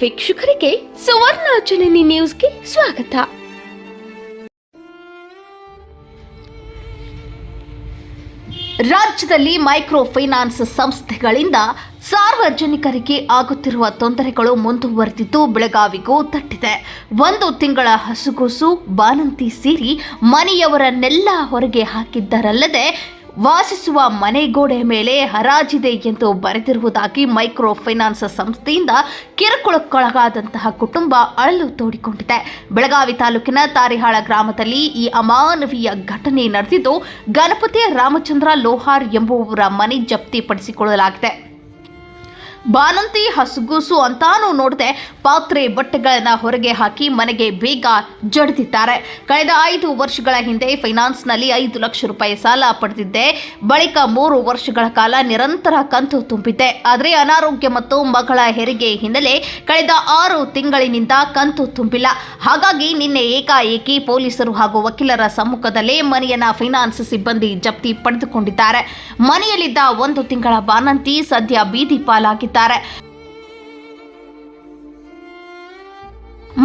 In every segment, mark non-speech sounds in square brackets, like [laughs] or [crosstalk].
ವೀಕ್ಷಕರಿಗೆ ಸುವರ್ಣ ಜನನಿ ನ್ಯೂಸ್ಗೆ ಸ್ವಾಗತ. ರಾಜ್ಯದಲ್ಲಿ ಮೈಕ್ರೋ ಫೈನಾನ್ಸ್ ಸಂಸ್ಥೆಗಳಿಂದ ಸಾರ್ವಜನಿಕರಿಗೆ ಆಗುತ್ತಿರುವ ತೊಂದರೆಗಳು ಮುಂದುವರೆದಿದ್ದು ಬೆಳಗಾವಿಗೂ ತಟ್ಟಿದೆ. ಒಂದು ತಿಂಗಳ ಹಸುಗೂಸು ಬಾನಂತಿ ಸೇರಿ ಮನೆಯವರನ್ನೆಲ್ಲ ಹೊರಗೆ ಹಾಕಿದ್ದರಲ್ಲದೆ ವಾಸಿಸುವ ಮನೆಗೋಡೆ ಮೇಲೆ ಹರಾಜಿದೆ ಎಂದು ಬರೆದಿರುವುದಾಗಿ ಮೈಕ್ರೋ ಫೈನಾನ್ಸ್ ಸಂಸ್ಥೆಯಿಂದ ಕಿರುಕುಳಕ್ಕೊಳಗಾದಂತಹ ಕುಟುಂಬ ಅಳಲು ತೋಡಿಕೊಂಡಿದೆ. ಬೆಳಗಾವಿ ತಾಲೂಕಿನ ತಾರಿಹಾಳ ಗ್ರಾಮದಲ್ಲಿ ಈ ಅಮಾನವೀಯ ಘಟನೆ ನಡೆದಿದ್ದು, ಗಣಪತಿ ರಾಮಚಂದ್ರ ಲೋಹಾರ್ ಎಂಬುವವರ ಮನೆ ಜಪ್ತಿ ಪಡಿಸಿಕೊಳ್ಳಲಾಗಿದೆ ಬಾನಂತಿ ಹಸುಗೂಸು ಅಂತಾನೂ ನೋಡದೆ ಪಾತ್ರೆ ಬಟ್ಟೆಗಳನ್ನ ಹೊರಗೆ ಹಾಕಿ ಮನೆಗೆ ಬೇಗ ಜಡಿದಿದ್ದಾರೆ. ಕಳೆದ ಐದು ವರ್ಷಗಳ ಹಿಂದೆ ಫೈನಾನ್ಸ್ನಲ್ಲಿ ಐದು ಲಕ್ಷ ರೂಪಾಯಿ ಸಾಲ ಪಡೆದಿದ್ದೆ. ಬಳಿಕ ಮೂರು ವರ್ಷಗಳ ಕಾಲ ನಿರಂತರ ಕಂತು ತುಂಬಿದ್ದೆ. ಆದರೆ ಅನಾರೋಗ್ಯ ಮತ್ತು ಮಗಳ ಹೆರಿಗೆ ಹಿನ್ನೆಲೆ ಕಳೆದ ಆರು ತಿಂಗಳಿನಿಂದ ಕಂತು ತುಂಬಿಲ್ಲ. ಹಾಗಾಗಿ ನಿನ್ನೆ ಏಕಾಏಕಿ ಪೊಲೀಸರು ಹಾಗೂ ವಕೀಲರ ಸಮ್ಮುಖದಲ್ಲೇ ಮನೆಯನ್ನ ಫೈನಾನ್ಸ್ ಸಿಬ್ಬಂದಿ ಜಪ್ತಿ ಪಡೆದುಕೊಂಡಿದ್ದಾರೆ. ಮನೆಯಲ್ಲಿದ್ದ ಒಂದು ತಿಂಗಳ ಬಾನಂತಿ ಸದ್ಯ ಬೀದಿ ಪಾಲಾಗಿದ್ದಾರೆ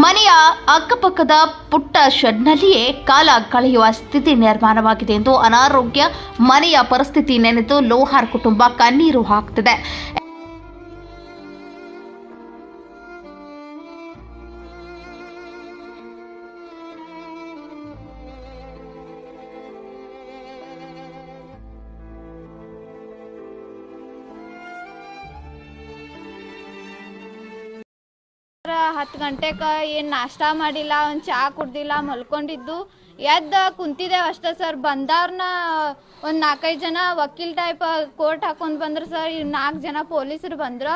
ಮನೆಯ ಅಕ್ಕಪಕ್ಕದ ಪುಟ್ಟ ಶೆಡ್ನಲ್ಲಿಯೇ ಕಾಲ ಕಳೆಯುವ ಸ್ಥಿತಿ ನಿರ್ಮಾಣವಾಗಿದೆ ಎಂದು ಅನಾರೋಗ್ಯ ಮನೆಯ ಪರಿಸ್ಥಿತಿ ನೆನೆದು ಲೋಹಾರ್ ಕುಟುಂಬ ಕಣ್ಣೀರು ಹಾಕ್ತಿದೆ. ಹತ್ತು ಗಂಟೆಗೆ ಏನು ನಾಷ್ಟ ಮಾಡಿಲ್ಲ, ಒಂದು ಚಹಾ ಕುಡ್ದಿಲ್ಲ, ಮಲ್ಕೊಂಡಿದ್ದು. ಎದ್ದ ಕುಂತಿದ್ದೇವೆ ಅಷ್ಟೇ ಸರ್. ಬಂದವ್ರನ್ನ ಒಂದು ನಾಲ್ಕೈದು ಜನ ವಕೀಲ್ ಟೈಪ್ ಕೋರ್ಟ್ ಹಾಕೊಂಡು ಬಂದ್ರು ಸರ್. ನಾಲ್ಕು ಜನ ಪೊಲೀಸರು ಬಂದ್ರು.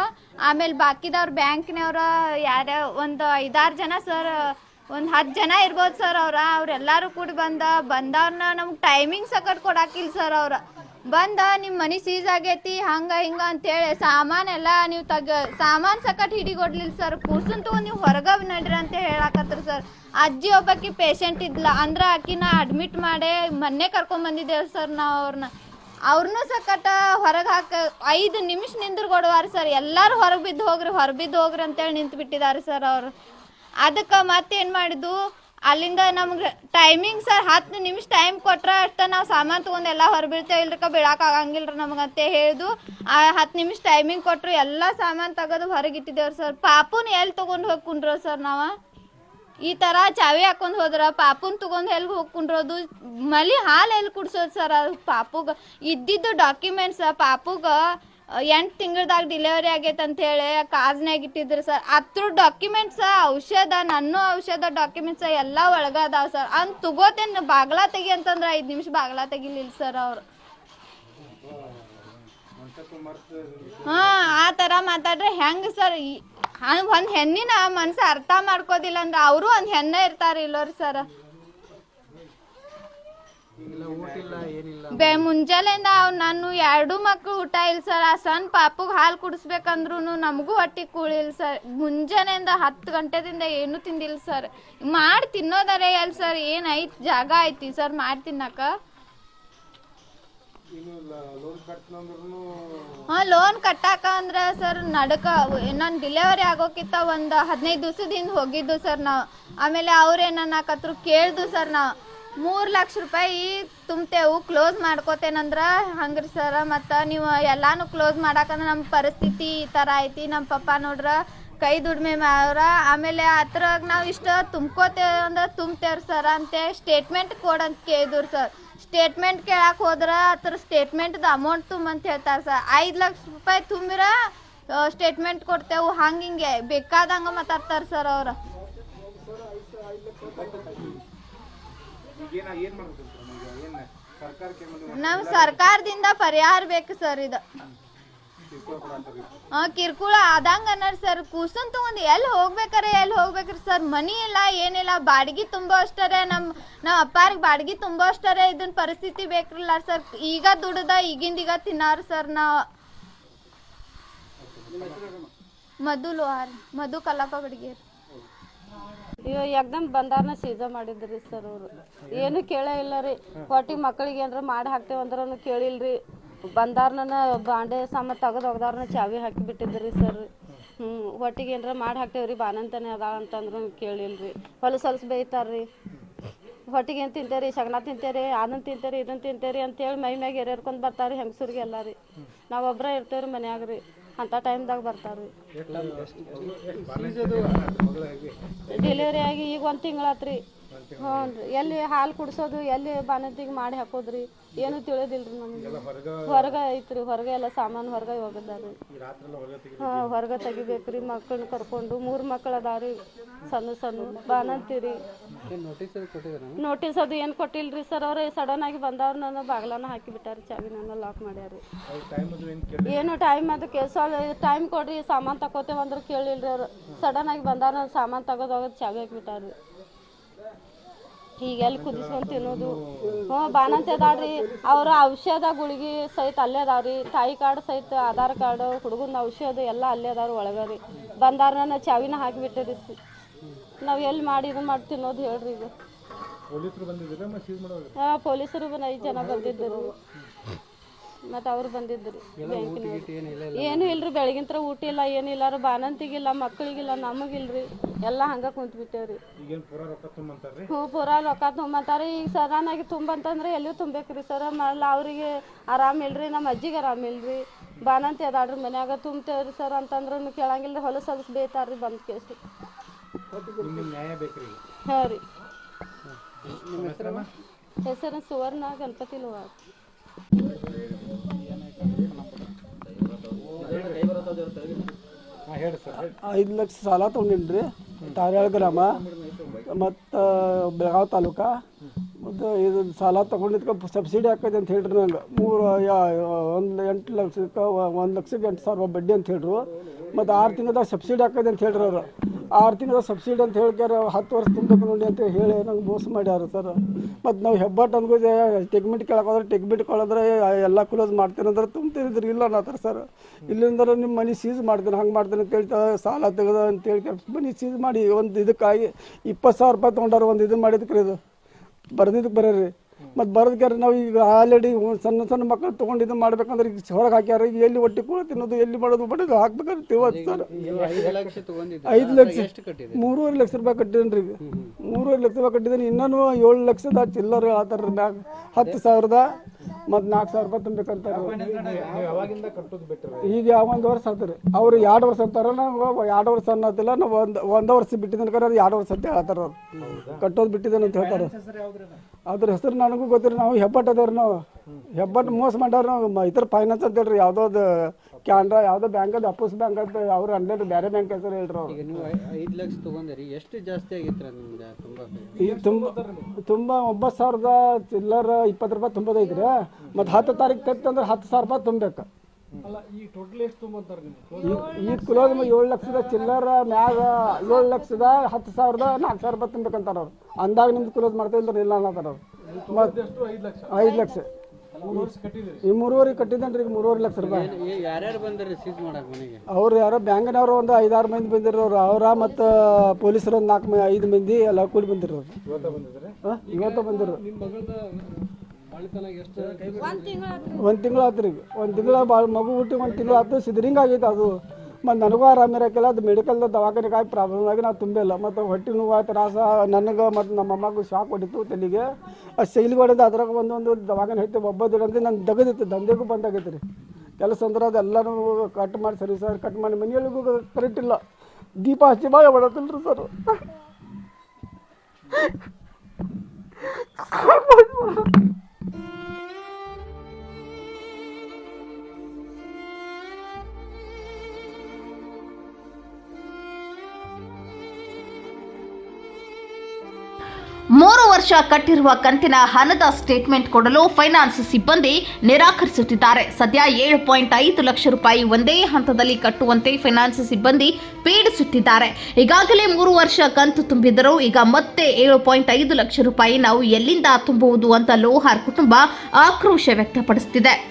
ಆಮೇಲೆ ಬಾಕಿದವ್ರು ಬ್ಯಾಂಕ್ನವ್ರ ಯಾರ್ಯಾವ ಒಂದು ಐದಾರು ಜನ ಸರ್. ಒಂದು ಹತ್ತು ಜನ ಇರ್ಬೋದು ಸರ್ ಅವ್ರ. ಅವ್ರೆಲ್ಲರೂ ಕೂಡ ಬಂದ ಬಂದವ್ರನ್ನ ನಮ್ಗೆ ಟೈಮಿಂಗ್ ಸಕಟ್ ಕೊಡಾಕಿಲ್ಲ ಸರ್ ಅವ್ರ. ಬಂದ ನಿಮ್ಮ ಮನೆ ಸೀಸ್ ಆಗೈತಿ, ಹಂಗ, ಹಿಂಗ ಅಂತೇಳಿ ಸಾಮಾನೆಲ್ಲ ನೀವು ತಗ, ಸಾಮಾನ್ ಸಕಟ್ ಹಿಡಿಗೊಡ್ಲಿಲ್ಲ ಸರ್ ಕೂಸಂತ ನೀವು ಹೊರಗ ನಡ್ರಿ ಅಂತ ಹೇಳಾಕತ್ರ ಸರ್ ಅಜ್ಜಿ ಒಬ್ಬಾಕಿ ಪೇಷಂಟ್ ಇದ್ಲ, ಅಂದ್ರ ಆಕಿನ ಅಡ್ಮಿಟ್ ಮಾಡಿ ಮೊನ್ನೆ ಕರ್ಕೊಂಡ್ ಬಂದಿದ್ದೇವೆ ಸರ್ ನಾವು ಅವ್ರನ್ನ ಅವ್ರನ್ನೂ ಸಕಟ ಹೊರಗೆ ಹಾಕ, ಐದು ನಿಮಿಷ ನಿಂದ್ರಗೊಡುವಾರ ಸರ್ ಎಲ್ಲರೂ ಹೊರಗೆ ಬಿದ್ದು ಹೋಗ್ರಿ, ಹೊರ ಬಿದ್ದು ಹೋಗ್ರಿ ಅಂತೇಳಿ ನಿಂತು ಬಿಟ್ಟಿದ್ದಾರೆ ಸರ್ ಅವರು. ಅದಕ್ಕೆ ಮತ್ತೇನು ಮಾಡಿದ್ದು? ಅಲ್ಲಿಂದ ನಮ್ಗೆ ಟೈಮಿಂಗ್ ಸರ್ ಹತ್ತು ನಿಮಿಷ ಟೈಮ್ ಕೊಟ್ರೆ ಅಷ್ಟ ನಾವು ಸಾಮಾನು ತೊಗೊಂಡು ಎಲ್ಲ ಹೊರಬೀಳ್ತೇವೆ ಇಲ್ರಕ ಬೀಳಕ್ಕೆ ಆಗಂಗಿಲ್ಲ ನಮಗಂತೆ ಹೇಳಿದು, ಆ ಹತ್ತು ನಿಮಿಷ ಟೈಮಿಂಗ್ ಕೊಟ್ಟರು ಎಲ್ಲ ಸಾಮಾನು ತೆಗೆದು ಹೊರಗಿಟ್ಟಿದ್ದೇವ್ರಿ ಸರ್ ಪಾಪುನ ಎಲ್ಲಿ ತೊಗೊಂಡು ಹೋಗಿ ಕುಂಡ್ರೋ ಸರ್ ನಾವು? ಈ ಥರ ಚಾವಿ ಹಾಕೊಂಡು ಹೋದ್ರ ಪಾಪುನ್ ತಗೊಂಡು ಎಲ್ಲಿ ಹೋಗಿ ಕುಂಡ್ರೋದು? ಮಲಿ ಹಾಲು ಎಲ್ಲಿ ಕುಡ್ಸೋದು ಸರ್ ಅದು ಪಾಪುಗ, ಇದ್ದಿದ್ದು ಡಾಕ್ಯುಮೆಂಟ್ಸ್ ಪಾಪುಗ ಎಂಟು ತಿಂಗಳದಾಗ ಡಿಲಿವರಿ ಆಗೈತೆ ಅಂತ ಹೇಳಿ ಕಾಜ್ನಾಗ ಇಟ್ಟಿದ್ರು ಸರ್. ಅದ್ರ ಡಾಕ್ಯುಮೆಂಟ್ಸ್ ಔಷಧ, ನನ್ನ ಔಷಧ ಡಾಕ್ಯುಮೆಂಟ್ಸ್ ಎಲ್ಲ ಒಳಗ ಅದಾವ ಸರ್. ಅವ್ನು ತಗೋತೇನೆ ಬಾಗ್ಲ ತೆಗಿ ಅಂತಂದ್ರೆ ಐದು ನಿಮಿಷ ಬಾಗ್ಲ ತೆಗಿಲಿಲ್ಲ ಸರ್ ಅವ್ರು. ಹಾ, ಆ ಥರ ಮಾತಾಡ್ರೆ ಹೆಂಗ್ ಸರ್? ಒಂದು ಹೆಣ್ಣಿನ ಮನ್ಸು ಅರ್ಥ ಮಾಡ್ಕೋದಿಲ್ಲ ಅಂದ್ರೆ ಅವರು ಒಂದು ಹೆಣ್ಣೆ ಇರ್ತಾರೆ ಇಲ್ಲೋರಿ ಸರ್. ಬೆ ಮುಂಜಾನೆಯಿಂದ ಅವ್ ನಾನು ಎರಡು ಮಕ್ಳು ಊಟ ಇಲ್ಲ ಸರ್. ಆ ಸಣ್ಣ ಪಾಪುಗೆ ಹಾಲು ಕುಡಿಸ್ಬೇಕಂದ್ರು ನಮಗೂ ಹೊಟ್ಟೆ ಕೂಳಿಲ್ಲ ಸರ್. ಮುಂಜಾನೆಯಿಂದ ಹತ್ತು ಗಂಟೆದಿಂದ ಏನು ತಿಂದಿಲ್ಲ ಸರ್. ಮಾಡಿ ತಿನ್ನೋದಾರೆ ಎಲ್ಲಿ ಸರ್. ಏನು ಐತ್ ಜಾಗ ಐತಿ ಸರ್. ಮಾಡಿ ತಿನ್ನಕ. ಹಾ ಲೋನ್ ಕಟ್ಟಾಕ ಅಂದ್ರ ಸರ್ ನಡಕ ನಾನು ಡಿಲೆವರಿ ಆಗೋಕಿತ್ತ ಒಂದು ಹದಿನೈದು ದಿವಸದಿಂದ ಹೋಗಿದ್ದು ಸರ್ ನಾವು. ಆಮೇಲೆ ಅವ್ರೇನನ್ನಕತ್ರು ಕೇಳ್ದು ಸರ್ ನಾವು. ಮೂರು ಲಕ್ಷ ರೂಪಾಯಿ ತುಂಬ್ತೇವು ಕ್ಲೋಸ್ ಮಾಡ್ಕೋತೇನಂದ್ರ? ಹಂಗ್ರಿ ಸರ ಮತ್ತು ನೀವು ಎಲ್ಲಾನು ಕ್ಲೋಸ್ ಮಾಡಾಕಂದ್ರೆ ನಮ್ಮ ಪರಿಸ್ಥಿತಿ ಈ ಥರ ಐತಿ. ನಮ್ಮ ಪಪ್ಪ ನೋಡ್ರ, ಕೈ ದುಡಿಮೆ ಮಾಡ್ರ ಆಮೇಲೆ ಅದ್ರಾಗ ನಾವು ಇಷ್ಟ ತುಂಬ್ಕೋತೇವೆ ಅಂದ್ರೆ ತುಂಬ್ತೇವ್ರಿ ಸರ್ ಅಂತ ಸ್ಟೇಟ್ಮೆಂಟ್ ಅಂತ ಕೇಳಿದ್ರು ಸರ್ ಸ್ಟೇಟ್ಮೆಂಟ್ ಕೇಳಕ್ಕೆ ಹೋದ್ರೆ ಅದ್ರ ಸ್ಟೇಟ್ಮೆಂಟ್ದು ಅಮೌಂಟ್ ತುಂಬ ಅಂತ ಹೇಳ್ತಾರೆ ಸರ್ ಐದು ಲಕ್ಷ ರೂಪಾಯಿ ತುಂಬಿರ ಸ್ಟೇಟ್ಮೆಂಟ್ ಕೊಡ್ತೇವೆ. ಹಂಗೆ ಹಿಂಗೆ ಬೇಕಾದಂಗೆ ಮಾತಾಡ್ತಾರೆ ಸರ್ ಅವ್ರು. ನಮ್ಮ ಸರ್ಕಾರದಿಂದ ಪರಿಹಾರ ಬೇಕು ಸರ್ ಇದು. ಕಿರುಕುಳ ಆದಂಗ ಅನ್ನಾರ ಸರ್ ಕೂಸನ್ ತಗೊಂಡ್ ಎಲ್ಲಿ ಹೋಗ್ಬೇಕಾರೆ ಎಲ್ಲಿ ಹೋಗ್ಬೇಕ್ರಿ ಸರ್? ಮನಿ ಇಲ್ಲ ಏನಿಲ್ಲ ಬಾಡಿಗೆ ತುಂಬೋ ಅಷ್ಟರೇ ನಮ್ ನಮ್ಮ ಅಪ್ಪಾರಿಗೆ ಬಾಡಿಗೆ ತುಂಬೋ ಅಷ್ಟರೇ ಇದನ್ ಪರಿಸ್ಥಿತಿ ಬೇಕ್ರಲ್ಲ ಸರ್. ಈಗ ದುಡ್ದ ಈಗಿಂದ ಈಗ ತಿನ್ನಾರ ಸರ್ ನಾವು. ಮಧು ಲೋಹಾರ್ ಮಧು ಕಲಾಪ ಬಡಿಗೇರಿ ಇವ ಎಕ್ದಮ್ ಬಂದಾರನ ಸೀದಾ ಮಾಡಿದ್ರಿ ಸರ್ ಅವರು. ಏನು ಕೇಳೇ ಇಲ್ಲ ರೀ. ಹೊಟ್ಟಿ ಮಕ್ಕಳಿಗೆ ಏನಾರ ಮಾಡಿ ಹಾಕ್ತೇವಂದ್ರೂ ಕೇಳಿಲ್ರಿ. ಬಂದಾರ್ನನ ಬಾಂಡೆ ಸಾಮಾನು ತೆಗೆದು ಒಗದಾರ್ನ ಚಾವಿ ಹಾಕಿ ಬಿಟ್ಟಿದ್ರಿ ಸರ್. ಹ್ಞೂ ಹೊಟ್ಟಿಗೆ ಏನಾರ ಮಾಡಿ ಹಾಕ್ತೇವ್ರಿ ಬಾನಂತಾನೆ ಅದಾಳ ಅಂತಂದ್ರು ಕೇಳಿಲ್ರಿ. ಹೊಲಸು ಹೊಲಸು ಬೈತಾರ್ರಿ ಹೊಟ್ಟಿಗೆ ಏನು ತಿಂತೇರಿ? ಸಗಣ ತಿಂತೇರಿ? ಅದನ್ನ ತಿಂತೇರಿ? ಇದನ್ನ ತಿಂತೇರಿ ಅಂತೇಳಿ ಮೈ ಮ್ಯಾಗ ಎರೇರ್ಕೊಂಡು ರೀ ಎಲ್ಲ ರೀ ನಾವು ಒಬ್ಬರೇ ಇರ್ತೇವ್ರಿ ಮನ್ಯಾಗ ರೀ ಅಂಥ ಟೈಮ್ದಾಗ ಬರ್ತಾರ್ರಿ ಡೆಲಿವರಿ ಆಗಿ ಈಗ ಒಂದು ತಿಂಗಳಾತ್ರಿ ಹ್ಞೂ ರೀ. ಎಲ್ಲಿ ಹಾಲು ಕುಡ್ಸೋದು ಎಲ್ಲಿ ಬಾಣಂತಿಗೆ ಮಾಡಿ ಹಾಕೋದ್ರಿ? ಏನು ತಿಳಿದಿಲ್ರಿ ನಮ್ಗೆ. ಹೊರಗೆ ಐತ್ರಿ ಹೊರಗೆ ಎಲ್ಲ ಸಾಮಾನು ಹೊರಗೆ ಹೋಗದಾರಿ ಹಾಂ ಹೊರಗೆ ತೆಗಿಬೇಕ್ರಿ. ಮಕ್ಕಳನ್ನ ಕರ್ಕೊಂಡು. ಮೂರು ಮಕ್ಕಳು ಅದಾವ್ರಿ ಸಣ್ಣ ಸಣ್ಣ. ಬಾಣಂತಿರಿ. ನೋಟಿಸ್ ಅದು ಏನು ಕೊಟ್ಟಿಲ್ರಿ ಸರ್ ಅವ್ರು? ಸಡನ್ ಆಗಿ ಬಂದವ್ರು ನನ್ನ ಬಾಗ್ಲನ ಹಾಕಿ ಬಿಟ್ಟಾರಿ ಚಾವಿ ನನ್ನ ಲಾಕ್ ಮಾಡ್ಯಾರಿ. ಏನು ಟೈಮ್ ಅದು ಸ್ವಲ್ಪ ಟೈಮ್ ಕೊಡ್ರಿ ಸಾಮಾನು ತಗೋತೇವೆ ಅಂದ್ರೆ ಕೇಳಿಲ್ರಿ ಅವ್ರು. ಸಡನ್ ಆಗಿ ಬಂದಾರ ಸಾಮಾನು ತಗೋದ್ ಹೋಗೋದು ಚಾವಿ ಹಾಕಿಬಿಟ್ಟಾರಿ ಈಗ ಎಲ್ಲಿ ಕುದಿಸ್ಕೊಂಡು ತಿನ್ನೋದು. ಹ್ಞೂ ಬಾಣಂತಿ ಅದಾಳ್ರಿ. ಅವರ ಔಷಧ ಗುಳಿಗೆ ಸಹಿತ ಅಲ್ಲೇ ಅದಾವ್ರಿ ತಾಯಿ ಕಾರ್ಡ್ ಸಹಿತ ಆಧಾರ್ ಕಾರ್ಡ್ ಹುಡುಗನ ಔಷಧ ಎಲ್ಲ ಅಲ್ಲೇ ಅದಾವ್ರಿ ಒಳಗೆ ರೀ. ಬಂದಾರ ಚಾವಿನ ಹಾಕಿಬಿಟ್ಟಿರಿ ನಾವು ಎಲ್ಲಿ ಮಾಡಿ ಇದು ಮಾಡಿ ತಿನ್ನೋದು ಹೇಳ್ರಿ ಈಗ. ಪೊಲೀಸರು ಹಾಂ ಪೊಲೀಸರು ಬಂದು ಐದು ಜನ ಬಂದಿದ್ದರು. ಮತ್ತು ಅವ್ರು ಬಂದಿದ್ದರು ಬ್ಯಾಂಕಿನವ್ರು ಏನು ಇಲ್ರಿ ಬೆಳಗಿನ ಊಟ ಇಲ್ಲ ಏನಿಲ್ಲ ರೀ ಬಾಣಂತಿಗಿಲ್ಲ ಮಕ್ಕಳಿಗಿಲ್ಲ ನಮಗಿಲ್ರಿ. ಎಲ್ಲ ಹಂಗೆ ಕುಂತ್ಬಿಟ್ಟೇವ್ರಿ. ಹ್ಞೂ ಪೂರ ರೊಕ್ಕ ತುಂಬಂತಾರೆ ಈಗ ಸಡನ್ನಾಗಿ ತುಂಬಂತಂದ್ರೆ ಎಲ್ಲಿಯೂ ತುಂಬೇಕ್ರಿ ಸರ್. ಮಾಡಲ್ಲ ಅವರಿಗೆ ಆರಾಮ ಇಲ್ರಿ ನಮ್ಮ ಅಜ್ಜಿಗೆ ಆರಾಮ ಇಲ್ರಿ. ಬಾನಂತಿ ಅದಾಳ್ರಿ ಮನ್ಯಾಗ ತುಂಬ್ತೇವ್ರಿ ಸರ್ ಅಂತಂದ್ರೂ ಕೇಳಂಗಿಲ್ಲ ಹೊಲಸು ಹೊಲಸು ಬೇಯ್ತಾರ್ರಿ ಬಂದು ಕೇಸಿ ನಿಮ್ಗೆ ನ್ಯಾಯ ಬೇಕ್ರಿ ಹಾಂ ರೀ. ಹೆಸರು ಸುವರ್ಣ ಗಣಪತಿ ಹೇಳಿ ಐದು ಲಕ್ಷ ಸಾಲ ತಗೊಂಡಿನ್ರಿ. ತಾರ್ಯಾಳ ಗ್ರಾಮ, ಮತ್ತು ಬೆಳಗಾವ್ ತಾಲೂಕ. ಮತ್ತು ಇದು ಸಾಲ ತೊಗೊಂಡಿದ್ಕೆ ಸಬ್ಸಿಡಿ ಹಾಕೈತೆ ಅಂತ ಹೇಳ್ರಿ ನಂಗೆ. ಮೂರು ಒಂದು ಎಂಟು ಲಕ್ಷಕ್ಕೆ, ಒಂದು ಲಕ್ಷಕ್ಕೆ ಎಂಟು ಸಾವಿರ ರೂಪಾಯಿ ಬಡ್ಡಿ ಅಂತ ಹೇಳ್ರು. ಮತ್ತು ಆರು ತಿಂಗಳದಾಗ ಸಬ್ಸಿಡಿ ಹಾಕೈತೆ ಅಂತ ಹೇಳ್ರಿ ಅವರು. ಆರು ತಿಂಗಳ ಸಬ್ಸಿಡಿ ಅಂತ ಹೇಳ್ಕ್ಯಾರ, ಹತ್ತು ವರ್ಷ ತುಂಬಬೇಕು ನೋಡಿ ಅಂತ ಹೇಳಿ ನಂಗೆ ಮೋಸ ಮಾಡ್ಯಾರ ಸರ್. ಮತ್ತು ನಾವು ಹೆಬ್ಬಟ್ಟು ಅನ್ಕೋದೆ ಟೆಕ್ಮಿಟ್ ಕೇಳಕ್ಕೆ ಹೋದ್ರೆ ಟೆಕ್ಮಿಟ್ ಕೊಳದ್ರೆ ಎಲ್ಲ ಕ್ಲೋಸ್ ಮಾಡ್ತೀನಿ ಅಂದ್ರೆ ತುಂಬ್ತಿರಿದ್ರಿ, ಇಲ್ಲ ಅನ್ನತ್ತಾರ ಸರ್. ಇಲ್ಲಿಂದ ನಿಮ್ಮ ಮನೆ ಸೀಸ್ ಮಾಡ್ತೀನಿ, ಹಂಗೆ ಮಾಡ್ತೀನಿ ಅಂತ ಹೇಳ್ತಾ ಸಾಲ ತೆಗೆದ ಅಂತ ಹೇಳಿ ಮನೆ ಸೀಸ್ ಮಾಡಿ ಒಂದು ಇದಕ್ಕಾಗಿ ಇಪ್ಪತ್ತು ಸಾವಿರ ರೂಪಾಯಿ ತೊಗೊಂಡಾರ ಒಂದು ಇದು ಮಾಡಿದಕ್ಕೆ ಇದು. ಬರ್ದಿದ್ದಕ್ಕೆ ಬರೀರಿ ಮತ್ತು ಬರೋದಕ್ಕೆ ನಾವು ಈಗ ಆಲ್ರೆಡಿ ಸಣ್ಣ ಸಣ್ಣ ಮಕ್ಕಳು ತೊಗೊಂಡು ಇದು ಮಾಡ್ಬೇಕಂದ್ರೆ ಈಗ ಹೊರಗೆ ಹಾಕ್ಯಾರ ಈಗ ಎಲ್ಲಿ ಹೊಟ್ಟೆ ಕೂಡ ತಿನ್ನೋದು ಎಲ್ಲಿ ಮಾಡೋದು ಬಡದು ಹಾಕ್ಬೇಕಂತ ಇವತ್ತು ಸರ್ ಐದು ಲಕ್ಷ ಮೂರುವರೆ ಲಕ್ಷ ರೂಪಾಯಿ ಕಟ್ಟಿದ್ದೇನೆ ಈಗ. ಮೂರುವರೆ ಲಕ್ಷ ರೂಪಾಯಿ ಕಟ್ಟಿದ್ದೀನಿ. ಇನ್ನೂ ಏಳು ಲಕ್ಷದ ಚಿಲ್ಲರ್ ಹೇಳ್ತಾರೆ ಮ್ಯಾಗ ಹತ್ತು ಸಾವಿರದ ಮತ್ತು ನಾಲ್ಕು ಸಾವಿರ ರೂಪಾಯಿ ತುಂಬಬೇಕಂತ ಈಗ ಯಾವ ಒಂದು ವರ್ಷ ಆತಾರೆ ಅವ್ರು ಎರಡು ವರ್ಷ ಅಂತಾರ ನಾವು ಎರಡು ವರ್ಷ ಅನ್ನೋದಿಲ್ಲ ನಾವು ಒಂದು ಒಂದು ವರ್ಷ ಬಿಟ್ಟಿದ್ದೇನೆ ಕರೆ ಎರಡು ವರ್ಷ ಅಂತ ಹೇಳ್ತಾರೆ ಅವ್ರು ಕಟ್ಟೋದು ಬಿಟ್ಟಿದ್ದೇನೆ ಅಂತ ಹೇಳ್ತಾರೆ. ಅದ್ರ ಹೆಸರು ನನಗೂ ಗೊತ್ತಿಲ್ಲ. ನಾವು ಹೆಬ್ಬಟ್ಟು ಅದೇವ್ರಿ ನಾವು. ಹೆಬ್ಬಟ್ಟು ಮೋಸ ಮಾಡ್ಯಾರ ನಾವು. ಇತರ ಫೈನಾನ್ಸ್ ಅಂತ ಹೇಳ್ರಿ. ಯಾವುದೋ ಕ್ಯಾನ್ರಾ ಯಾವುದೋ ಬ್ಯಾಂಕ್ ಅದ ಅಪ್ಪಸ್ ಬ್ಯಾಂಕ್ ಅಂತ ಅವ್ರು ಅನ್ಲೇರಿ ಬೇರೆ ಬ್ಯಾಂಕ್ ಹೆಸರು ಹೇಳ್ರಿ ಅವ್ರು. ಈಗ ನೀವು ಐದು ಲಕ್ಷ ತಗೊಂಡಿರಿ. ಎಷ್ಟು ಜಾಸ್ತಿ ಆಗಿತ್ತು ತುಂಬ? ಈಗ ತುಂಬ ತುಂಬ ಒಂಬತ್ತು ಸಾವಿರದ ಚಿಲ್ಲರ ಇಪ್ಪತ್ತು ರೂಪಾಯಿ ತುಂಬೋದೈತ್ರಿ. ಮತ್ತು ಹತ್ತು ತಾರೀಕು ಕಟ್ಟಂದ್ರೆ ಹತ್ತು ಸಾವಿರ ರೂಪಾಯಿ ತುಂಬಬೇಕು ಅಲ್ಲ ಈ ಟೋಟಲ್ ಎಷ್ಟು ತುಂಬಂತಾರೆ ನಿಮ್ಗೆ? ಈ ಈ ಕ್ಲೋಸ್ ಏಳು ಲಕ್ಷದ ಚಿಲ್ಲರ ಮ್ಯಾಗ ಏಳು ಲಕ್ಷದ ಹತ್ತು ಸಾವಿರದ ನಾಲ್ಕು ಸಾವಿರ ರೂಪಾಯಿ ತಿನ್ಬೇಕಂತಾರ ಅವ್ರು. ಅಂದಾಗ ನಿಮ್ದು ಕ್ಲೋಸ್ ಮಾಡ್ತೀವಿ ಅಂದ್ರೆ ಇಲ್ಲ ಅನ್ನತಾರ ಅವ್ರು. ಮತ್ತು ಐದು ಲಕ್ಷ? ಐದು ಲಕ್ಷ. ಮೂರು ವರ್ಷ ಕಟ್ಟಿದ್ದೀರಿ? ಈ ಮೂರುವರೆ ಕಟ್ಟಿದ್ದೇನೆ ರೀ ಈಗ ಮೂರುವರೆ ಲಕ್ಷ ರೂಪಾಯಿ. ಅವ್ರು ಯಾರೋ ಬ್ಯಾಂಕಿನವರು ಒಂದು ಐದಾರು ಮಂದಿ ಬಂದಿರೋರು ಅವರ ಮತ್ತು ಪೊಲೀಸರು ಒಂದು ನಾಲ್ಕು ಐದು ಮಂದಿ ಎಲ್ಲ ಕೂಡಿ ಬಂದಿರೋರು. ಇವತ್ತ ಬಂದಿದ್ರೆ ಒಂದು ತಿಂಗಳು ಆತ್ರಿ. ಈಗ ಒಂದು ತಿಂಗಳ ಭಾಳ ಮಗು ಹುಟ್ಟಿ ಒಂದು ತಿಂಗಳು ಆಯ್ತು ಸಿದ್ರಿಂಗ್ ಆಗೈತೆ ಅದು. ಮತ್ತು ನನಗೂ ಆರಾಮ ಇರೋಕ್ಕಿಲ್ಲ ಅದು ಮೆಡಿಕಲ್ದ ದವಾಖಾನೆಗಾಗಿ ಪ್ರಾಬ್ಲಮ್ ಆಗಿ ನಾವು ತುಂಬಿಲ್ಲ. ಮತ್ತು ಹೊಟ್ಟೆ ನೋವು ತ್ರಾಸ ನನಗೆ ಮತ್ತು ನಮ್ಮ ಅಮ್ಮಗೂ ಶಾಕ್ ಹೊಡಿತು ತಲೆಗೆ. ಆ ಶೈಲಿ ಹೊಡೆದು ಅದ್ರಾಗ ಒಂದೊಂದು ದವಾಖಾನೆ ಐತೆ ಒಬ್ಬದಿಲ್ಲ ಅಂದ್ರೆ ನನ್ನ ದಗದಿತ್ತು ದಂಧೆಗೂ ಬಂದಾಗೈತೆ ರೀ ಕೆಲಸ ಅಂದ್ರೆ ಅದೆಲ್ಲರೂ ಕಟ್ ಮಾಡಿ ಸರಿ ಸರ್ ಕಟ್ ಮಾಡಿ ಮನೆಯೊಳಗೂ ಕರೆಕ್ಟ್ ಇಲ್ಲ. ದೀಪ ಹಚ್ಚಿ ಭಾಳ Oh, my ಸರ್. [laughs] ಮೂರು ವರ್ಷ ಕಟ್ಟಿರುವ ಕಂತಿನ ಹಣದ ಸ್ಟೇಟ್ಮೆಂಟ್ ಕೊಡಲು ಫೈನಾನ್ಸ್ ಸಿಬ್ಬಂದಿ ನಿರಾಕರಿಸುತ್ತಿದ್ದಾರೆ. ಸದ್ಯ ಏಳು ಪಾಯಿಂಟ್ ಐದು ಲಕ್ಷ ರೂಪಾಯಿ ಒಂದೇ ಹಂತದಲ್ಲಿ ಕಟ್ಟುವಂತೆ ಫೈನಾನ್ಸ್ ಸಿಬ್ಬಂದಿ ಪೀಡಿಸುತ್ತಿದ್ದಾರೆ. ಈಗಾಗಲೇ ಮೂರು ವರ್ಷ ಕಂತು ತುಂಬಿದರೂ ಈಗ ಮತ್ತೆ ಏಳು ಪಾಯಿಂಟ್ ಐದು ಲಕ್ಷ ರೂಪಾಯಿ ನಾವು ಎಲ್ಲಿಂದ ತುಂಬುವುದು ಅಂತ ಲೋಹಾರ್ ಕುಟುಂಬ ಆಕ್ರೋಶ ವ್ಯಕ್ತಪಡಿಸುತ್ತಿದೆ